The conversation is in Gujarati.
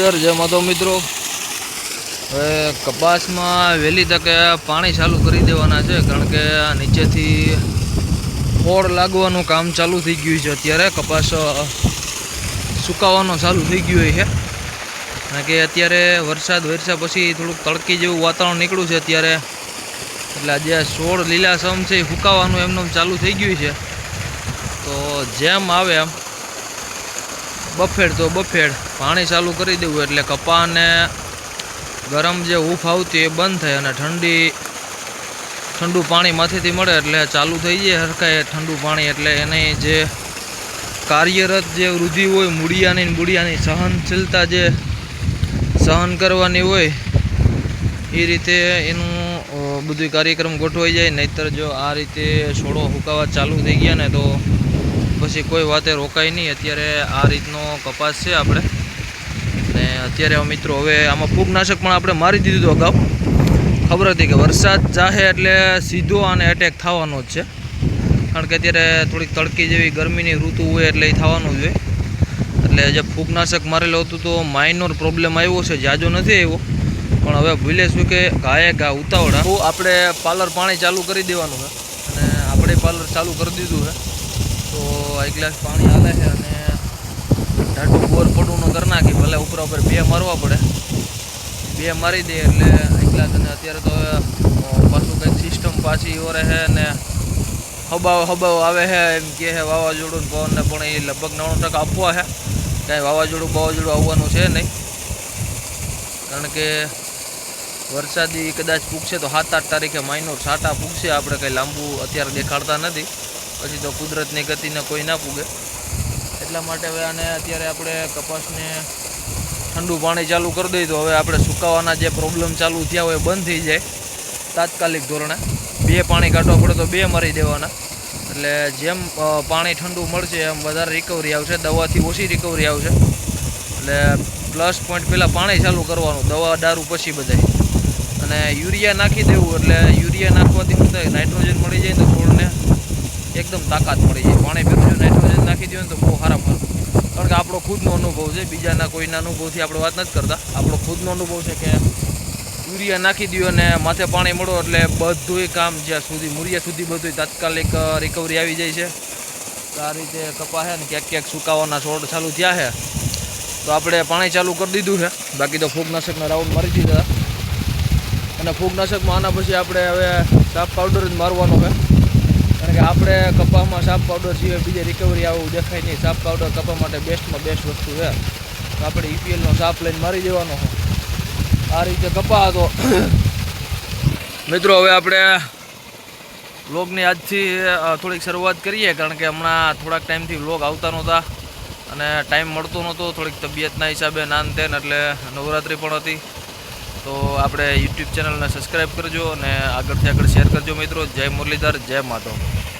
જય માધવ મિત્રો, હવે કપાસમાં વહેલી તકે પાણી ચાલુ કરી દેવાના છે, કારણ કે નીચેથી ફોડ લાગવાનું કામ ચાલુ થઈ ગયું છે. અત્યારે કપાસ સુકાવાનો ચાલુ થઈ ગયું છે. કારણ કે અત્યારે વરસાદ વરસ્યા પછી થોડુંક તડકી જેવું વાતાવરણ નીકળ્યું છે અત્યારે. એટલે આ છોડ લીલાસમ છે એ સુકાવાનું એમનું ચાલુ થઈ ગયું છે. તો જેમ આવે એમ. બફેડ તો બફેડ. પાણી ચાલુ કરી દેવું એટલે કપાને ગરમ જે હૂફ આવતી એ બંધ થાય અને ઠંડી, ઠંડુ પાણી માથેથી મળે એટલે ચાલુ થઈ જાય હરખાય ઠંડુ પાણી એટલે એની જે કાર્યરત જે વૃદ્ધિ હોય, મૂળિયાની મૂળિયાની સહનશીલતા જે સહન કરવાની હોય, એ રીતે એનું બધું કાર્યક્રમ ગોઠવાઈ જાય. નહીતર જો આ રીતે છોડો હુકાવા ચાલુ થઈ ગયા ને તો પછી કોઈ વાતે રોકાય નહીં. અત્યારે આ રીતનો કપાસ છે આપણે. ને અત્યારે મિત્રો હવે આમાં ફૂગનાશક પણ આપણે મારી દીધું હતું અગાઉ. ખબર હતી કે વરસાદ જાહે એટલે સીધો અને એટેક થવાનો જ છે. કારણ કે અત્યારે થોડીક તડકી જેવી ગરમીની ઋતુ હોય એટલે એ થવાનું જ હોય. એટલે જે ફૂગનાશક મારેલું હતું તો માઇનોર પ્રોબ્લેમ આવ્યો છે. જાજો નથી આવ્યો. પણ હવે ભૂલે શું કે ગાયે ગા ઉતાવળા. આપણે પાર્લર પાણી ચાલુ કરી દેવાનું છે. અને આપણે પાર્લર ચાલુ કરી દીધું છે. તો એક ગ્લાસ પાણી હાલે છે અને ઢાટું બોર પડવું કરી નાખી. ભલે ઉપરા ઉપર બે મારવા પડે. બે મારી દે એટલે એક ગ્લાસ અને અત્યારે તો પાછું કંઈક સિસ્ટમ પાછી ઓરે છે ને હબાવ હબાવ આવે છે એમ કે છે વાવાઝોડું પવનને, પણ એ લગભગ નવ્વાણું ટકા આપવા છે. કાંઈ વાવાઝોડું, બાવાઝોડું આવવાનું છે નહીં. કારણ કે વરસાદી કદાચ પૂગશે તો સાત આઠ તારીખે માઇનોર સાટા પૂગશે. આપણે કંઈ લાંબુ અત્યારે દેખાડતા નથી. પછી તો કુદરતની ગતિને કોઈ ના પૂગે. એટલા માટે હવે આને અત્યારે આપણે કપાસને ઠંડુ પાણી ચાલુ કરી દઈએ તો હવે આપણે સુકાવાના જે પ્રોબ્લેમ ચાલુ થયા હોય બંધ થઈ જાય તાત્કાલિક ધોરણે. બે પાણી કાઢવા પડે તો બે મારી દેવાના. એટલે જેમ પાણી ઠંડુ મળશે એમ વધારે રિકવરી આવશે, દવાથી ઓછી રિકવરી આવશે. એટલે પ્લસ પોઈન્ટ પહેલાં પાણી ચાલુ કરવાનું, દવા, દારૂ પછી બધાય. અને યુરિયા નાખી દેવું, એટલે યુરિયા નાખવાથી શું થાય નાઇટ્રોજન મળી જાય તો એકદમ તાકાત મળી જાય. પાણી ભેગું નાઇટ્રોજન નાખી દો ને તો બહુ સારા મળે. કારણ કે આપણો ખુદનો અનુભવ છે, બીજાના કોઈના અનુભવથી આપણે વાત નથી કરતા. આપણો ખુદનો અનુભવ છે કે યુરિયા નાખી દો અને માથે પાણી મળો એટલે બધુંય કામ જ્યાં સુધી મૂરિયા સુધી બધું તાત્કાલિક રિકવરી આવી જાય છે. તો આ રીતે કપા છે ને ક્યાંક ક્યાંક સુકાવાના છોડ ચાલુ થયા છે તો આપણે પાણી ચાલુ કરી દીધું છે. બાકી તો ફૂગનાશકના રાઉન્ડ મારી દીધા. અને ફૂગનાશકમાં આના પછી આપણે હવે સાફ પાવડર જ મારવાનો છે. કારણ કે આપણે કપામાં સાપ પાવડર સિવાય બીજી રિકવરી આવું દેખાય નહીં. સાપ પાવડર કપા માટે બેસ્ટમાં બેસ્ટ વસ્તુ છે. તો આપણે ઈપીએલનો સાપ લઈને મારી દેવાનો આ રીતે કપા હતો. મિત્રો, હવે આપણે વ્લોગની આજથી થોડીક શરૂઆત કરીએ, કારણ કે હમણાં થોડાક ટાઈમથી વ્લોગ આવતા નહોતા અને ટાઈમ મળતો નહોતો. થોડીક તબિયતના હિસાબે નાન તેન એટલે નવરાત્રિ પણ હતી. તો આપણે યુટ્યુબ ચેનલને સબસ્ક્રાઈબ કરજો અને આગળથી આગળ શેર કરજો મિત્રો. જય મુરલીધર, જય માધવ.